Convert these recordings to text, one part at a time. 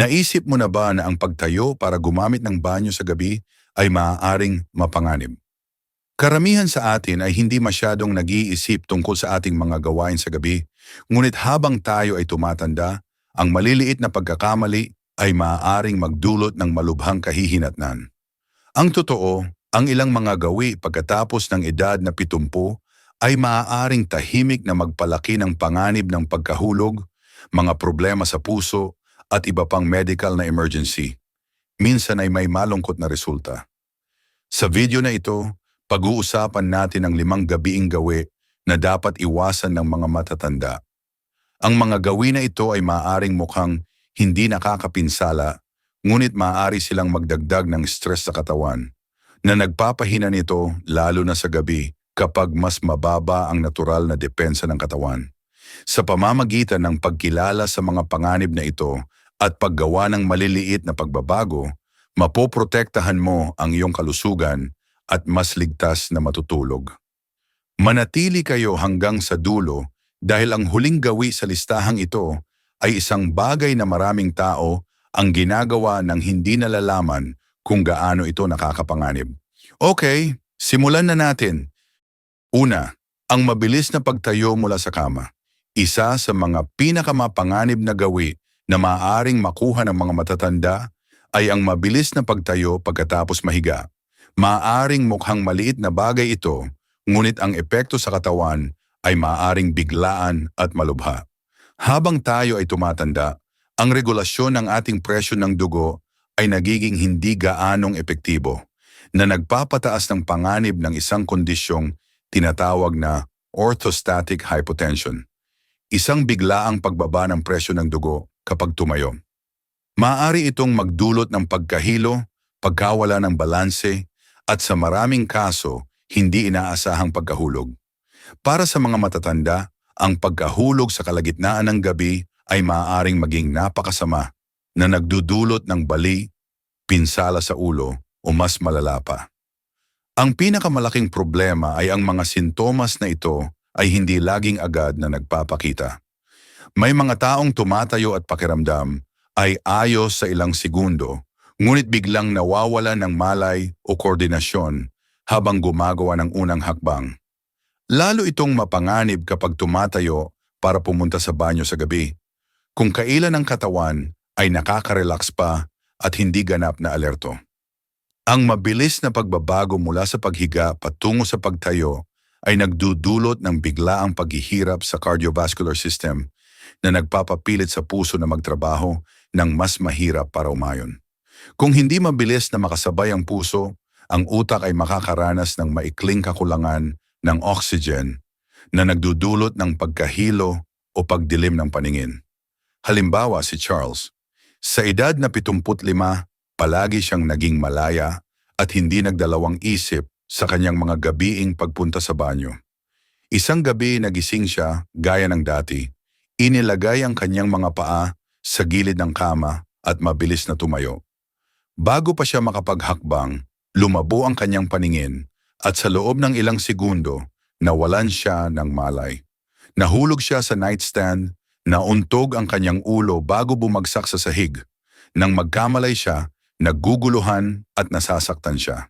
Naisip mo na ba na ang pagtayo para gumamit ng banyo sa gabi ay maaaring mapanganib? Karamihan sa atin ay hindi masyadong nag-iisip tungkol sa ating mga gawain sa gabi, ngunit habang tayo ay tumatanda, ang maliliit na pagkakamali ay maaaring magdulot ng malubhang kahihinatnan. Ang totoo, ang ilang mga gawi pagkatapos ng edad na 70 ay maaaring tahimik na magpalaki ng panganib ng pagkahulog, mga problema sa puso, at iba pang medical na emergency. Minsan ay may malungkot na resulta. Sa video na ito, pag-uusapan natin ang limang gabiing gawi na dapat iwasan ng mga matatanda. Ang mga gawi na ito ay maaaring mukhang hindi nakakapinsala, ngunit maaari silang magdagdag ng stress sa katawan, na nagpapahina nito lalo na sa gabi kapag mas mababa ang natural na depensa ng katawan. Sa pamamagitan ng pagkilala sa mga panganib na ito at paggawa ng maliliit na pagbabago, mapoprotektahan mo ang iyong kalusugan at mas ligtas na matutulog. Manatili kayo hanggang sa dulo dahil ang huling gawi sa listahang ito ay isang bagay na maraming tao ang ginagawa ng hindi nalalaman kung gaano ito nakakapanganib. Okay, simulan na natin. Una, ang mabilis na pagtayo mula sa kama. Isa sa mga pinakamapanganib na gawi na maaaring makuha ng mga matatanda ay ang mabilis na pagtayo pagkatapos mahiga. Maaaring mukhang maliit na bagay ito, ngunit ang epekto sa katawan ay maaaring biglaan at malubha. Habang tayo ay tumatanda, ang regulasyon ng ating presyo ng dugo ay nagiging hindi gaanong epektibo, na nagpapataas ng panganib ng isang kondisyong tinatawag na orthostatic hypotension. Isang biglaang pagbaba ng presyo ng dugo kapag tumayo. Maaari itong magdulot ng pagkahilo, pagkawala ng balanse, at sa maraming kaso, hindi inaasahang pagkahulog. Para sa mga matatanda, ang pagkahulog sa kalagitnaan ng gabi ay maaaring maging napakasama na nagdudulot ng bali, pinsala sa ulo o mas malala pa. Ang pinakamalaking problema ay ang mga sintomas na ito ay hindi laging agad na nagpapakita. May mga taong tumatayo at pakiramdam ay ayos sa ilang segundo, ngunit biglang nawawala ng malay o koordinasyon habang gumagawa ng unang hakbang. Lalo itong mapanganib kapag tumatayo para pumunta sa banyo sa gabi. Kung kailan ang katawan ay nakaka-relax pa at hindi ganap na alerto. Ang mabilis na pagbabago mula sa paghiga patungo sa pagtayo ay nagdudulot ng biglaang paghihirap sa cardiovascular system na nagpapapilit sa puso na magtrabaho ng mas mahirap para umayon. Kung hindi mabilis na makasabay ang puso, ang utak ay makakaranas ng maikling kakulangan ng oxygen na nagdudulot ng pagkahilo o pagdilim ng paningin. Halimbawa si Charles, sa edad na 75, palagi siyang naging malaya at hindi nagdalawang isip sa kanyang mga gabiing pagpunta sa banyo. Isang gabi nagising siya, gaya ng dati, inilagay ang kanyang mga paa sa gilid ng kama at mabilis na tumayo. Bago pa siya makapaghakbang, lumabo ang kanyang paningin at sa loob ng ilang segundo, nawalan siya ng malay. Nahulog siya sa nightstand, nauntog ang kanyang ulo bago bumagsak sa sahig. Nang magkamalay siya, nagguguluhan at nasasaktan siya.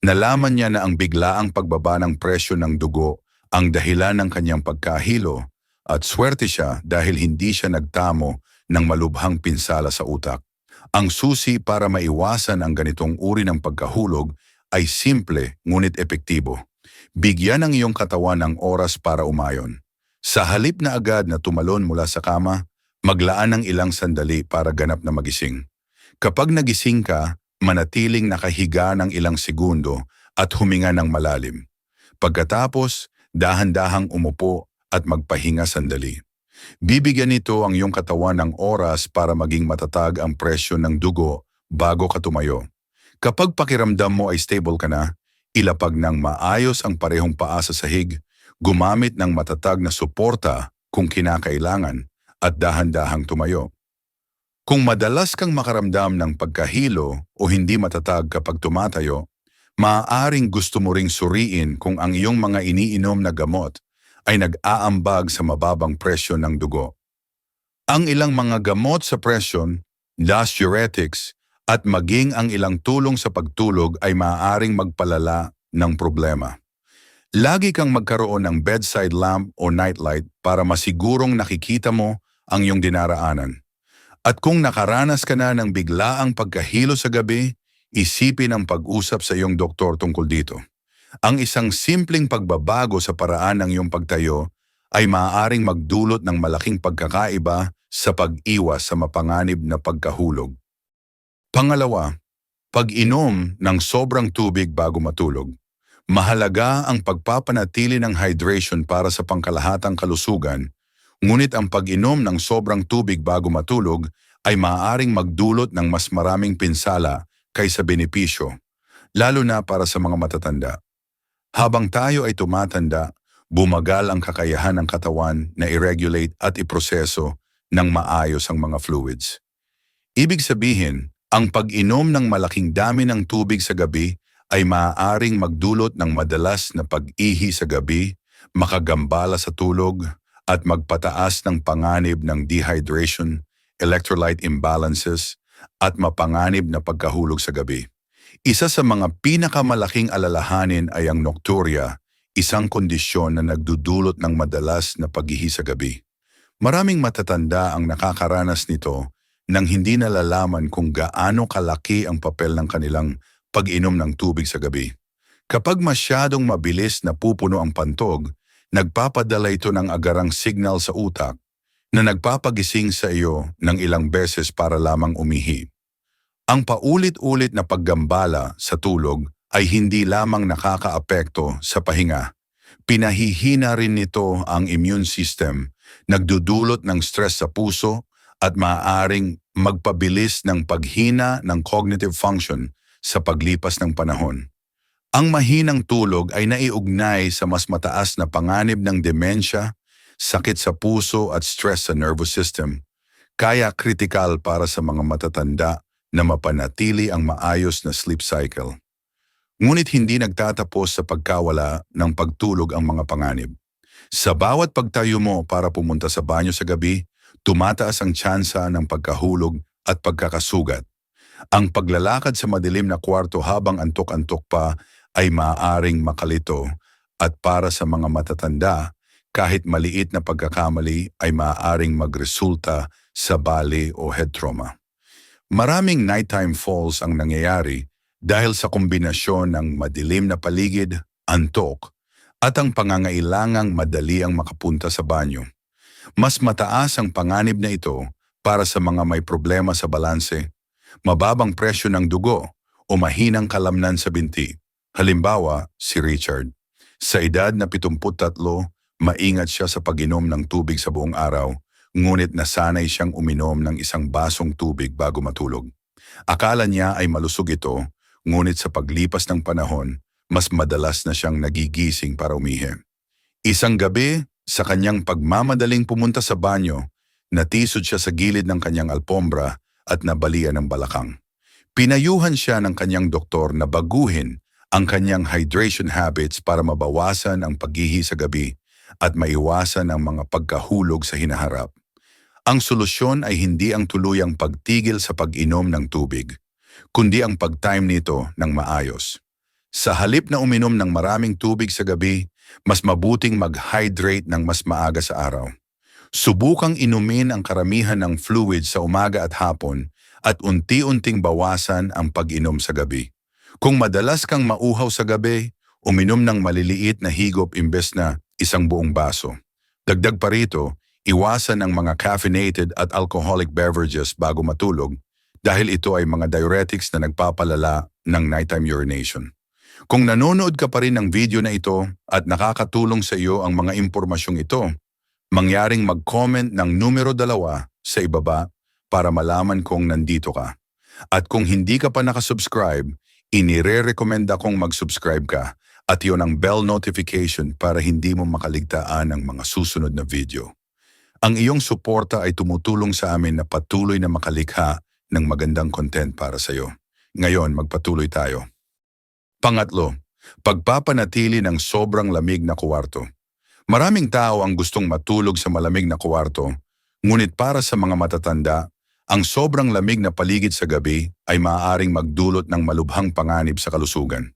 Nalaman niya na ang biglaang pagbaba ng presyo ng dugo ang dahilan ng kanyang pagkahilo at swerte siya dahil hindi siya nagtamo ng malubhang pinsala sa utak. Ang susi para maiwasan ang ganitong uri ng pagkahulog ay simple ngunit epektibo. Bigyan ang iyong katawan ng oras para umayon. Sa halip na agad na tumalon mula sa kama, maglaan ng ilang sandali para ganap na magising. Kapag nagising ka, manatiling nakahiga ng ilang segundo at huminga ng malalim. Pagkatapos, dahan-dahang umupo at magpahinga sandali. Bibigyan nito ang iyong katawan ng oras para maging matatag ang presyo ng dugo bago ka tumayo. Kapag pakiramdam mo ay stable ka na, ilapag ng maayos ang parehong paa sa sahig, gumamit ng matatag na suporta kung kinakailangan at dahan-dahang tumayo. Kung madalas kang makaramdam ng pagkahilo o hindi matatag kapag tumatayo, maaaring gusto mo ring suriin kung ang iyong mga iniinom na gamot ay nag-aambag sa mababang presyon ng dugo. Ang ilang mga gamot sa presyon last diuretics, at maging ang ilang tulong sa pagtulog ay maaaring magpalala ng problema. Lagi kang magkaroon ng bedside lamp o nightlight para masigurong nakikita mo ang iyong dinaraanan. At kung nakaranas ka na ng biglaang pagkahilo sa gabi, isipin ang pag-usap sa iyong doktor tungkol dito. Ang isang simpleng pagbabago sa paraan ng iyong pagtayo ay maaaring magdulot ng malaking pagkakaiba sa pag-iwas sa mapanganib na pagkahulog. Pangalawa, pag-inom ng sobrang tubig bago matulog. Mahalaga ang pagpapanatili ng hydration para sa pangkalahatang kalusugan, ngunit ang pag-inom ng sobrang tubig bago matulog ay maaaring magdulot ng mas maraming pinsala kaysa benepisyo, lalo na para sa mga matatanda. Habang tayo ay tumatanda, bumagal ang kakayahan ng katawan na i-regulate at iproseso ng maayos ang mga fluids. Ibig sabihin, ang pag-inom ng malaking dami ng tubig sa gabi ay maaaring magdulot ng madalas na pag-ihi sa gabi, makagambala sa tulog, at magpataas ng panganib ng dehydration, electrolyte imbalances, at mapanganib na pagkahulog sa gabi. Isa sa mga pinakamalaking alalahanin ay ang nocturia, isang kondisyon na nagdudulot ng madalas na pag-ihi sa gabi. Maraming matatanda ang nakakaranas nito nang hindi nalalaman kung gaano kalaki ang papel ng kanilang pag-inom ng tubig sa gabi. Kapag masyadong mabilis na pupuno ang pantog, nagpapadala ito ng agarang signal sa utak na nagpapagising sa iyo ng ilang beses para lamang umihi. Ang paulit-ulit na paggambala sa tulog ay hindi lamang nakakaapekto sa pahinga. Pinahihina rin nito ang immune system, nagdudulot ng stress sa puso at maaaring magpabilis ng paghina ng cognitive function sa paglipas ng panahon. Ang mahinang tulog ay naiugnay sa mas mataas na panganib ng demensya, sakit sa puso at stress sa nervous system, kaya kritikal para sa mga matatanda na mapanatili ang maayos na sleep cycle. Ngunit hindi nagtatapos sa pagkawala ng pagtulog ang mga panganib. Sa bawat pagtayo mo para pumunta sa banyo sa gabi, tumataas ang tsansa ng pagkahulog at pagkakasugat. Ang paglalakad sa madilim na kwarto habang antok-antok pa ay maaaring makalito at para sa mga matatanda, kahit maliit na pagkakamali ay maaaring magresulta sa bali o head trauma. Maraming nighttime falls ang nangyayari dahil sa kombinasyon ng madilim na paligid, antok, at ang pangangailangang madali ang makapunta sa banyo. Mas mataas ang panganib na ito para sa mga may problema sa balanse, mababang presyo ng dugo o mahinang kalamnan sa binti. Halimbawa, si Richard. Sa edad na 73, maingat siya sa pag-inom ng tubig sa buong araw, ngunit nasanay siyang uminom ng isang basong tubig bago matulog. Akala niya ay malusog ito, ngunit sa paglipas ng panahon, mas madalas na siyang nagigising para umihi. Isang gabi, sa kanyang pagmamadaling pumunta sa banyo, natisod siya sa gilid ng kanyang alpombra at nabalian ng balakang. Pinayuhan siya ng kanyang doktor na baguhin ang kanyang hydration habits para mabawasan ang paghihi sa gabi at maiwasan ang mga pagkahulog sa hinaharap. Ang solusyon ay hindi ang tuluyang pagtigil sa pag-inom ng tubig, kundi ang pag-time nito ng maayos. Sa halip na uminom ng maraming tubig sa gabi, mas mabuting mag-hydrate ng mas maaga sa araw. Subukang inumin ang karamihan ng fluid sa umaga at hapon at unti-unting bawasan ang pag-inom sa gabi. Kung madalas kang mauhaw sa gabi, uminom ng maliliit na higop imbes na isang buong baso. Dagdag pa rito, iwasan ang mga caffeinated at alcoholic beverages bago matulog dahil ito ay mga diuretics na nagpapalala ng nighttime urination. Kung nanonood ka pa rin ng video na ito at nakakatulong sa iyo ang mga impormasyong ito, mangyaring mag-comment ng numero dalawa sa ibaba para malaman kong nandito ka. At kung hindi ka pa nakasubscribe, inire-recommenda kong mag-subscribe ka at yon ang bell notification para hindi mo makaligtaan ang mga susunod na video. Ang iyong suporta ay tumutulong sa amin na patuloy na makalikha ng magandang content para sa iyo. Ngayon, magpatuloy tayo. Pangatlo, pagpapanatili ng sobrang lamig na kuwarto. Maraming tao ang gustong matulog sa malamig na kuwarto, ngunit para sa mga matatanda, Ang sobrang lamig na paligid sa gabi ay maaaring magdulot ng malubhang panganib sa kalusugan.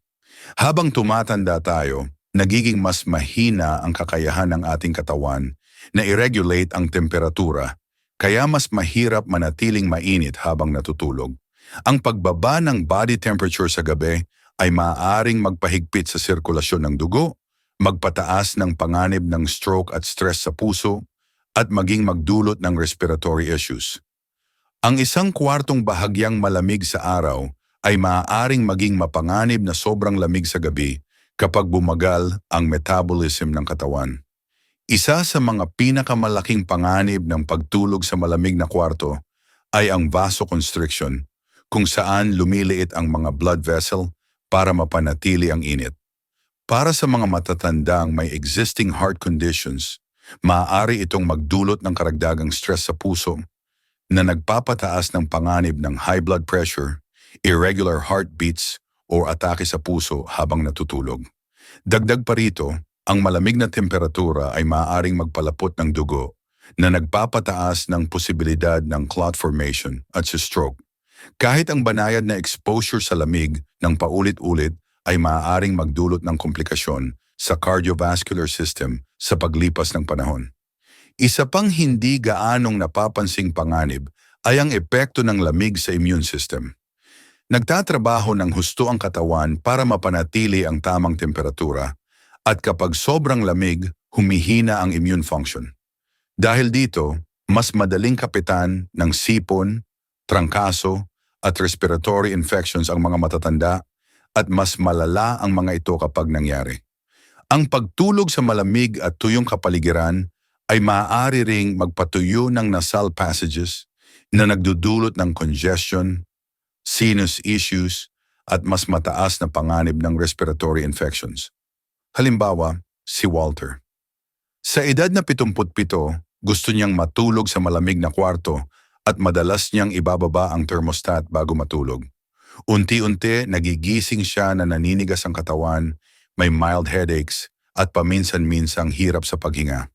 Habang tumatanda tayo, nagiging mas mahina ang kakayahan ng ating katawan na i-regulate ang temperatura, kaya mas mahirap manatiling mainit habang natutulog. Ang pagbaba ng body temperature sa gabi ay maaaring magpahigpit sa sirkulasyon ng dugo, magpataas ng panganib ng stroke at stress sa puso, at maging magdulot ng respiratory issues. Ang isang kwartong bahagyang malamig sa araw ay maaaring maging mapanganib na sobrang lamig sa gabi kapag bumagal ang metabolism ng katawan. Isa sa mga pinakamalaking panganib ng pagtulog sa malamig na kwarto ay ang vasoconstriction, kung saan lumiliit ang mga blood vessel para mapanatili ang init. Para sa mga matatandang may existing heart conditions, maaari itong magdulot ng karagdagang stress sa puso na nagpapataas ng panganib ng high blood pressure, irregular heartbeats o atake sa puso habang natutulog. Dagdag pa rito, ang malamig na temperatura ay maaaring magpalapot ng dugo na nagpapataas ng posibilidad ng clot formation at sa stroke. Kahit ang banayad na exposure sa lamig ng paulit-ulit ay maaaring magdulot ng komplikasyon sa cardiovascular system sa paglipas ng panahon. Isa pang hindi gaanong napapansing panganib ay ang epekto ng lamig sa immune system. Nagtatrabaho ng husto ang katawan para mapanatili ang tamang temperatura at kapag sobrang lamig, humihina ang immune function. Dahil dito, mas madaling kapitan ng sipon, trangkaso at respiratory infections ang mga matatanda at mas malala ang mga ito kapag nangyari. Ang pagtulog sa malamig at tuyong kapaligiran ay maaari ring magpatuyo ng nasal passages na nagdudulot ng congestion, sinus issues, at mas mataas na panganib ng respiratory infections. Halimbawa, si Walter. Sa edad na 77, gusto niyang matulog sa malamig na kwarto at madalas niyang ibababa ang thermostat bago matulog. Unti-unti nagigising siya na naninigas ang katawan, may mild headaches at paminsan-minsang hirap sa paghinga.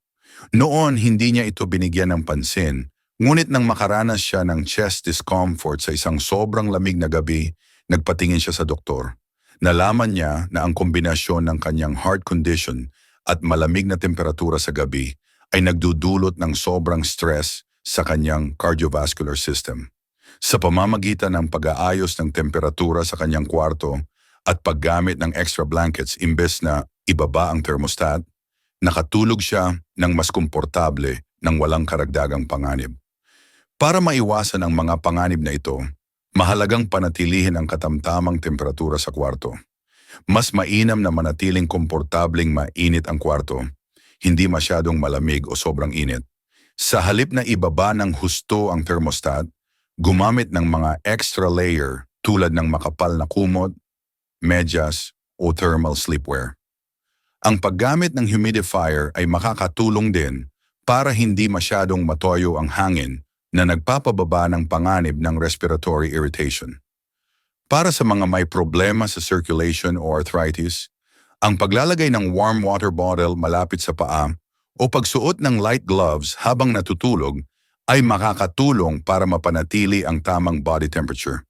Noon hindi niya ito binigyan ng pansin, ngunit nang makaranas siya ng chest discomfort sa isang sobrang lamig na gabi, nagpatingin siya sa doktor. Nalaman niya na ang kombinasyon ng kanyang heart condition at malamig na temperatura sa gabi ay nagdudulot ng sobrang stress sa kanyang cardiovascular system. Sa pamamagitan ng pag-aayos ng temperatura sa kanyang kwarto at paggamit ng extra blankets imbes na ibaba ang thermostat, nakatulog siya ng mas komportable ng walang karagdagang panganib. Para maiwasan ang mga panganib na ito, mahalagang panatilihin ang katamtamang temperatura sa kwarto. Mas mainam na manatiling komportabling mainit ang kwarto, hindi masyadong malamig o sobrang init. Sa halip na ibaba ng husto ang thermostat, gumamit ng mga extra layer tulad ng makapal na kumot, medyas o thermal sleepwear. Ang paggamit ng humidifier ay makakatulong din para hindi masyadong matoyo ang hangin na nagpapababa ng panganib ng respiratory irritation. Para sa mga may problema sa circulation o arthritis, ang paglalagay ng warm water bottle malapit sa paa o pagsuot ng light gloves habang natutulog ay makakatulong para mapanatili ang tamang body temperature.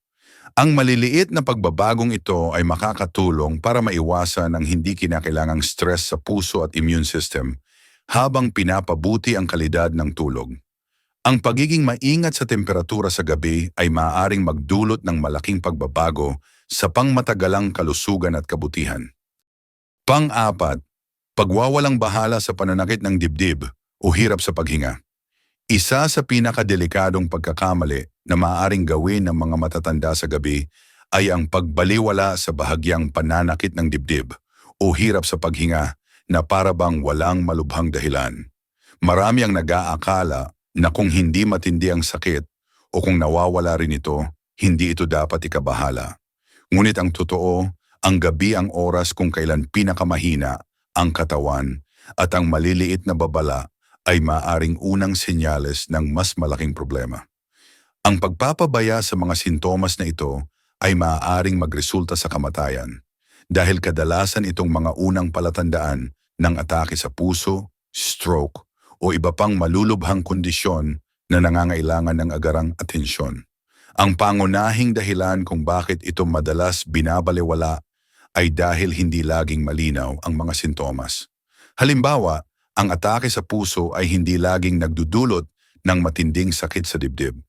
Ang maliliit na pagbabagong ito ay makakatulong para maiwasan ang hindi kinakailangang stress sa puso at immune system habang pinapabuti ang kalidad ng tulog. Ang pagiging maingat sa temperatura sa gabi ay maaaring magdulot ng malaking pagbabago sa pangmatagalang kalusugan at kabutihan. Pang-apat, pagwawalang bahala sa pananakit ng dibdib o hirap sa paghinga. Isa sa pinakadelikadong pagkakamali na maaaring gawin ng mga matatanda sa gabi ay ang pagbaliwala sa bahagyang pananakit ng dibdib o hirap sa paghinga na parabang walang malubhang dahilan. Marami ang nag-aakala na kung hindi matindi ang sakit o kung nawawala rin ito, hindi ito dapat ikabahala. Ngunit ang totoo, ang gabi ang oras kung kailan pinakamahina ang katawan at ang maliliit na babala ay maaring unang senyales ng mas malaking problema. Ang pagpapabaya sa mga sintomas na ito ay maaaring magresulta sa kamatayan dahil kadalasan itong mga unang palatandaan ng atake sa puso, stroke o iba pang malulubhang kondisyon na nangangailangan ng agarang atensyon. Ang pangunahing dahilan kung bakit ito madalas binabalewala ay dahil hindi laging malinaw ang mga sintomas. Halimbawa, ang atake sa puso ay hindi laging nagdudulot ng matinding sakit sa dibdib.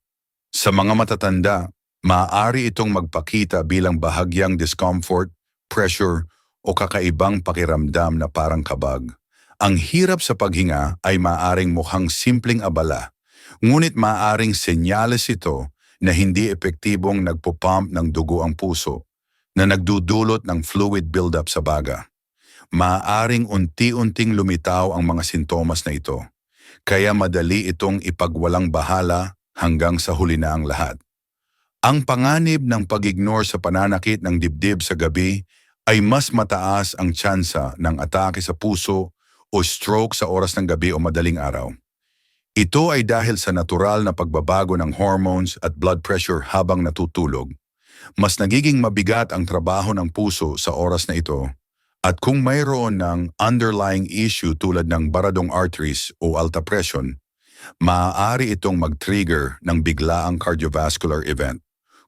Sa mga matatanda, maaari itong magpakita bilang bahagyang discomfort, pressure o kakaibang pakiramdam na parang kabag. Ang hirap sa paghinga ay maaring mukhang simpleng abala, ngunit maaring senyales ito na hindi epektibong nagpupump ng dugo ang puso, na nagdudulot ng fluid buildup sa baga. Maaring unti-unting lumitaw ang mga sintomas na ito, kaya madali itong ipagwalang bahala hanggang sa huli na ang lahat. Ang panganib ng pag-ignore sa pananakit ng dibdib sa gabi ay mas mataas ang tsansa ng atake sa puso o stroke sa oras ng gabi o madaling araw. Ito ay dahil sa natural na pagbabago ng hormones at blood pressure habang natutulog. Mas nagiging mabigat ang trabaho ng puso sa oras na ito at kung mayroon ng underlying issue tulad ng baradong arteries o alta pression, maaari itong mag-trigger ng biglaang cardiovascular event.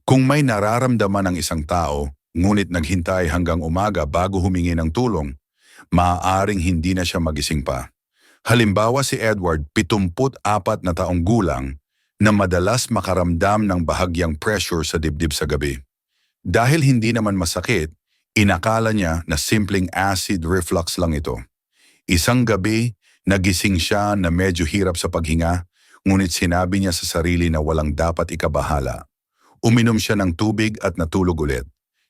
Kung may nararamdaman ng isang tao, ngunit naghintay hanggang umaga bago humingi ng tulong, maaaring hindi na siya magising pa. Halimbawa si Edward, 74 na taong gulang, na madalas makaramdam ng bahagyang pressure sa dibdib sa gabi. Dahil hindi naman masakit, inakala niya na simpleng acid reflux lang ito. Isang gabi, nagising siya na medyo hirap sa paghinga, ngunit sinabi niya sa sarili na walang dapat ikabahala. Uminom siya ng tubig at natulog ulit.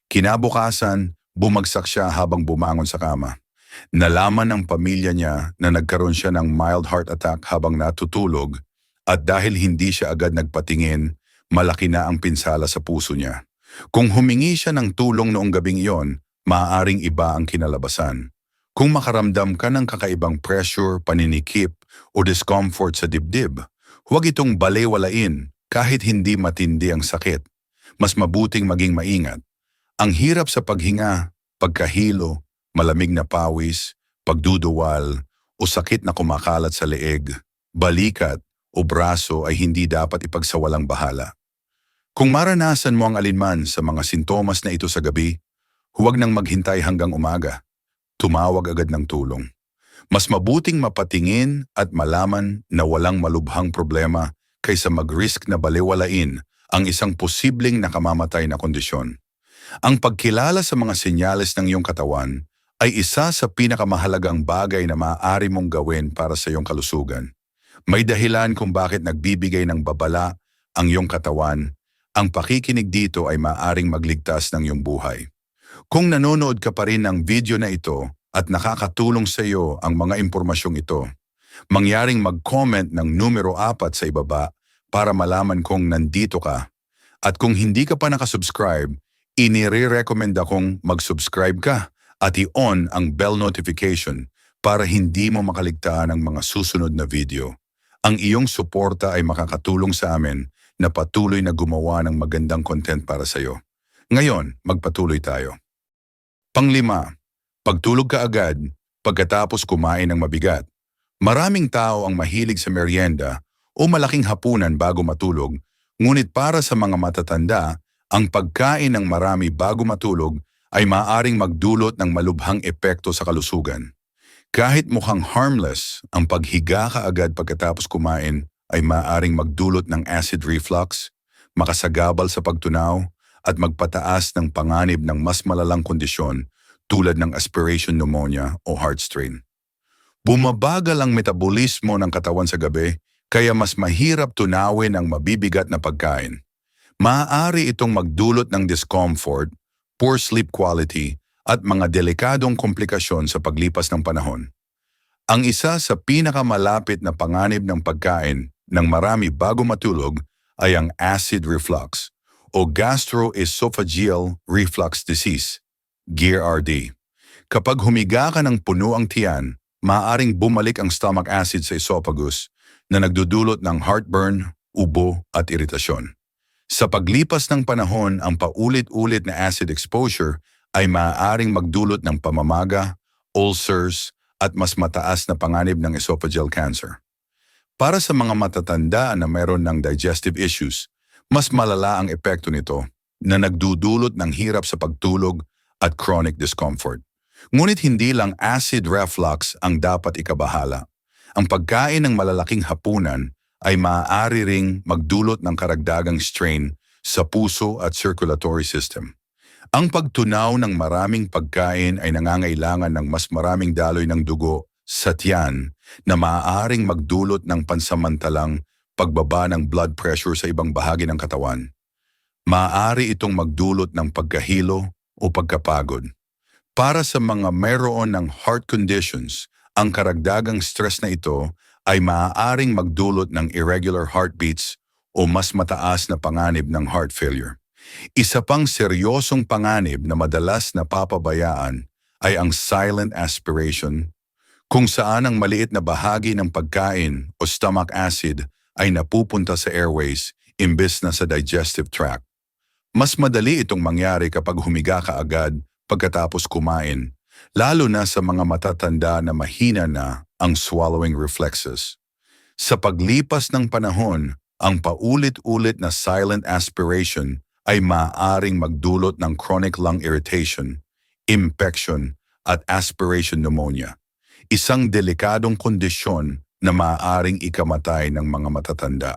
Kinabukasan, bumagsak siya habang bumangon sa kama. Nalaman ng pamilya niya na nagkaroon siya ng mild heart attack habang natutulog at dahil hindi siya agad nagpatingin, malaki na ang pinsala sa puso niya. Kung humingi siya ng tulong noong gabing iyon, maaaring iba ang kinalabasan. Kung makaramdam ka ng kakaibang pressure, paninikip o discomfort sa dibdib, huwag itong balewalain kahit hindi matindi ang sakit. Mas mabuting maging maingat. Ang hirap sa paghinga, pagkahilo, malamig na pawis, pagduduwal, o sakit na kumakalat sa leeg, balikat o braso ay hindi dapat ipagsawalang bahala. Kung maranasan mo ang alinman sa mga sintomas na ito sa gabi, huwag nang maghintay hanggang umaga. Tumawag agad ng tulong. Mas mabuting mapatingin at malaman na walang malubhang problema kaysa mag-risk na baliwalain ang isang posibleng nakamamatay na kondisyon. Ang pagkilala sa mga senyales ng iyong katawan ay isa sa pinakamahalagang bagay na maaari mong gawin para sa iyong kalusugan. May dahilan kung bakit nagbibigay ng babala ang iyong katawan. Ang pakikinig dito ay maaaring magligtas ng iyong buhay. Kung nanonood ka pa rin ng video na ito at nakakatulong sa iyo ang mga impormasyong ito, mangyaring mag-comment ng numero 4 sa ibaba para malaman kung nandito ka. At kung hindi ka pa nakasubscribe, inire-recommend akong mag-subscribe ka at i-on ang bell notification para hindi mo makaligtaan ang mga susunod na video. Ang iyong suporta ay makakatulong sa amin na patuloy na gumawa ng magandang content para sa iyo. Ngayon, magpatuloy tayo. Panglima, pagtulog ka agad pagkatapos kumain ng mabigat. Maraming tao ang mahilig sa merienda o malaking hapunan bago matulog, ngunit para sa mga matatanda, ang pagkain ng marami bago matulog ay maaring magdulot ng malubhang epekto sa kalusugan. Kahit mukhang harmless, ang paghiga ka agad pagkatapos kumain ay maaring magdulot ng acid reflux, makasagabal sa pagtunaw, at magpataas ng panganib ng mas malalang kondisyon tulad ng aspiration pneumonia o heart strain. Bumabagal ang metabolismo ng katawan sa gabi kaya mas mahirap tunawin ang mabibigat na pagkain. Maaari itong magdulot ng discomfort, poor sleep quality, at mga delikadong komplikasyon sa paglipas ng panahon. Ang isa sa pinakamalapit na panganib ng pagkain ng marami bago matulog ay ang acid reflux o gastroesophageal reflux disease, GERD. Kapag humiga ka ng puno ang tiyan, maaaring bumalik ang stomach acid sa esophagus na nagdudulot ng heartburn, ubo at iritasyon. Sa paglipas ng panahon, ang paulit-ulit na acid exposure ay maaaring magdulot ng pamamaga, ulcers, at mas mataas na panganib ng esophageal cancer. Para sa mga matatanda na mayroon ng digestive issues, mas malala ang epekto nito na nagdudulot ng hirap sa pagtulog at chronic discomfort. Ngunit hindi lang acid reflux ang dapat ikabahala. Ang pagkain ng malalaking hapunan ay maaari ring magdulot ng karagdagang strain sa puso at circulatory system. Ang pagtunaw ng maraming pagkain ay nangangailangan ng mas maraming daloy ng dugo sa tiyan na maaaring magdulot ng pansamantalang pagbaba ng blood pressure sa ibang bahagi ng katawan. Maaari itong magdulot ng pagkahilo o pagkapagod. Para sa mga mayroon ng heart conditions, ang karagdagang stress na ito ay maaaring magdulot ng irregular heartbeats o mas mataas na panganib ng heart failure. Isa pang seryosong panganib na madalas napapabayaan ay ang silent aspiration, kung saan ang maliit na bahagi ng pagkain o stomach acid ay napupunta sa airways imbes na sa digestive tract. Mas madali itong mangyari kapag humiga ka agad pagkatapos kumain, lalo na sa mga matatanda na mahina na ang swallowing reflexes. Sa paglipas ng panahon, ang paulit-ulit na silent aspiration ay maaaring magdulot ng chronic lung irritation, infection, at aspiration pneumonia. Isang delikadong kondisyon na maaaring ikamatay ng mga matatanda.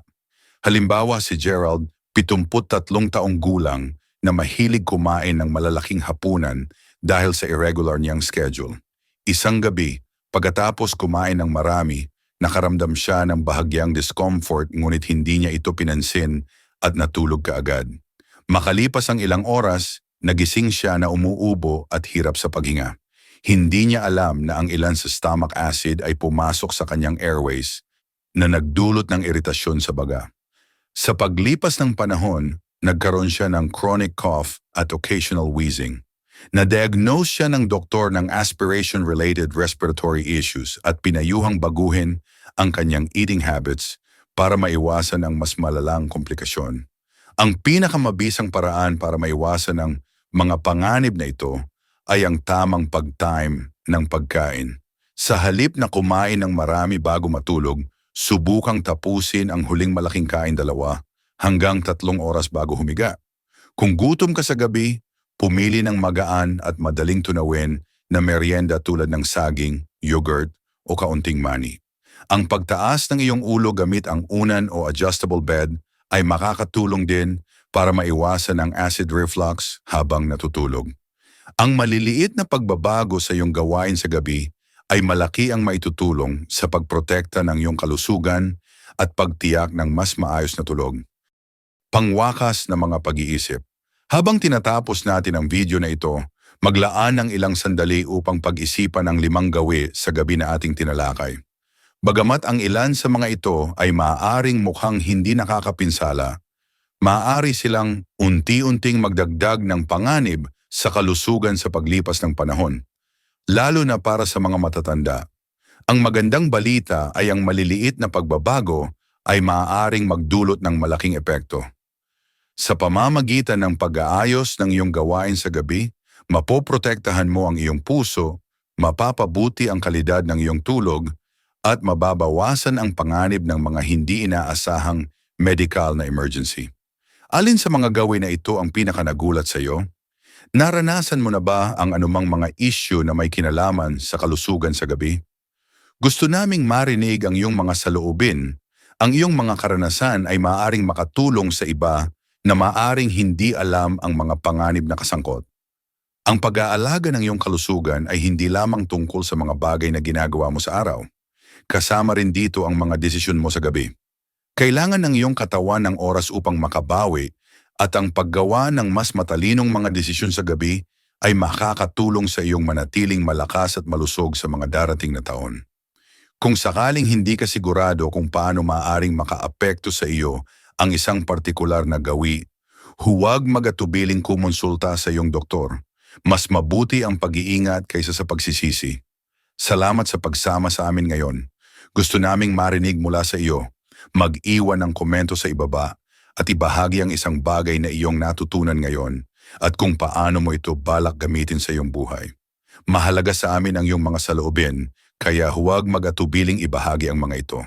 Halimbawa si Gerald, 73 taong gulang, na mahilig kumain ng malalaking hapunan dahil sa irregular niyang schedule. Isang gabi, pagkatapos kumain ng marami, nakaramdam siya ng bahagyang discomfort ngunit hindi niya ito pinansin at natulog kaagad. Makalipas ang ilang oras, nagising siya na umuubo at hirap sa paghinga. Hindi niya alam na ang ilan sa stomach acid ay pumasok sa kanyang airways na nagdulot ng iritasyon sa baga. Sa paglipas ng panahon, nagkaroon siya ng chronic cough at occasional wheezing. Na-diagnose siya ng doktor ng aspiration-related respiratory issues at pinayuhang baguhin ang kanyang eating habits para maiwasan ang mas malalang komplikasyon. Ang pinakamabisang paraan para maiwasan ang mga panganib na ito ay ang tamang pag-time ng pagkain. Sa halip na kumain ng marami bago matulog, subukang tapusin ang huling malaking kain dalawa hanggang tatlong oras bago humiga. Kung gutom ka sa gabi, pumili ng magaan at madaling tunawin na merienda tulad ng saging, yogurt o kaunting mani. Ang pagtaas ng iyong ulo gamit ang unan o adjustable bed ay makakatulong din para maiwasan ang acid reflux habang natutulog. Ang maliliit na pagbabago sa iyong gawain sa gabi ay malaki ang maitutulong sa pagprotekta ng iyong kalusugan at pagtiyak ng mas maayos na tulog. Pangwakas na mga pag-iisip. Habang tinatapos natin ang video na ito, maglaan ng ilang sandali upang pag-isipan ang limang gawi sa gabi na ating tinalakay. Bagamat ang ilan sa mga ito ay maaaring mukhang hindi nakakapinsala, maaari silang unti-unting magdagdag ng panganib sa kalusugan sa paglipas ng panahon, lalo na para sa mga matatanda. Ang magandang balita ay ang maliliit na pagbabago ay maaaring magdulot ng malaking epekto. Sa pamamagitan ng pag-aayos ng iyong gawain sa gabi, mapoprotektahan mo ang iyong puso, mapapabuti ang kalidad ng iyong tulog, at mababawasan ang panganib ng mga hindi inaasahang medical na emergency. Alin sa mga gawin na ito ang pinakanagulat sa iyo? Naranasan mo na ba ang anumang mga issue na may kinalaman sa kalusugan sa gabi? Gusto naming marinig ang iyong mga saloobin. Ang iyong mga karanasan ay maaaring makatulong sa iba na maaaring hindi alam ang mga panganib na kasangkot. Ang pag-aalaga ng iyong kalusugan ay hindi lamang tungkol sa mga bagay na ginagawa mo sa araw. Kasama rin dito ang mga desisyon mo sa gabi. Kailangan ng iyong katawan ng oras upang makabawi at ang paggawa ng mas matalinong mga desisyon sa gabi ay makakatulong sa iyong manatiling malakas at malusog sa mga darating na taon. Kung sakaling hindi ka sigurado kung paano maaaring makaapekto sa iyo ang isang partikular na gawi, huwag magatubiling kumonsulta sa iyong doktor. Mas mabuti ang pag-iingat kaysa sa pagsisisi. Salamat sa pagsama sa amin ngayon. Gusto naming marinig mula sa iyo. Mag-iwan ng komento sa ibaba at ibahagi ang isang bagay na iyong natutunan ngayon at kung paano mo ito balak gamitin sa iyong buhay. Mahalaga sa amin ang iyong mga saloobin, kaya huwag mag-atubiling ibahagi ang mga ito.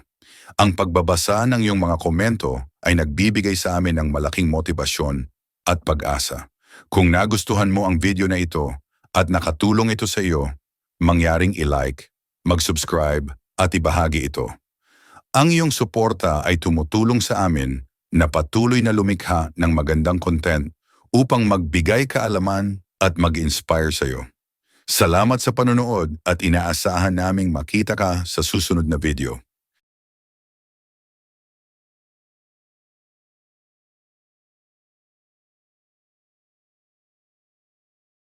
Ang pagbabasa ng iyong mga komento ay nagbibigay sa amin ng malaking motibasyon at pag-asa. Kung nagustuhan mo ang video na ito at nakatulong ito sa iyo, mangyaring i-like, mag-subscribe at ibahagi ito. Ang iyong suporta ay tumutulong sa amin na patuloy na lumikha ng magandang content upang magbigay kaalaman at mag-inspire sa iyo. Salamat sa panonood at inaasahan naming makita ka sa susunod na video.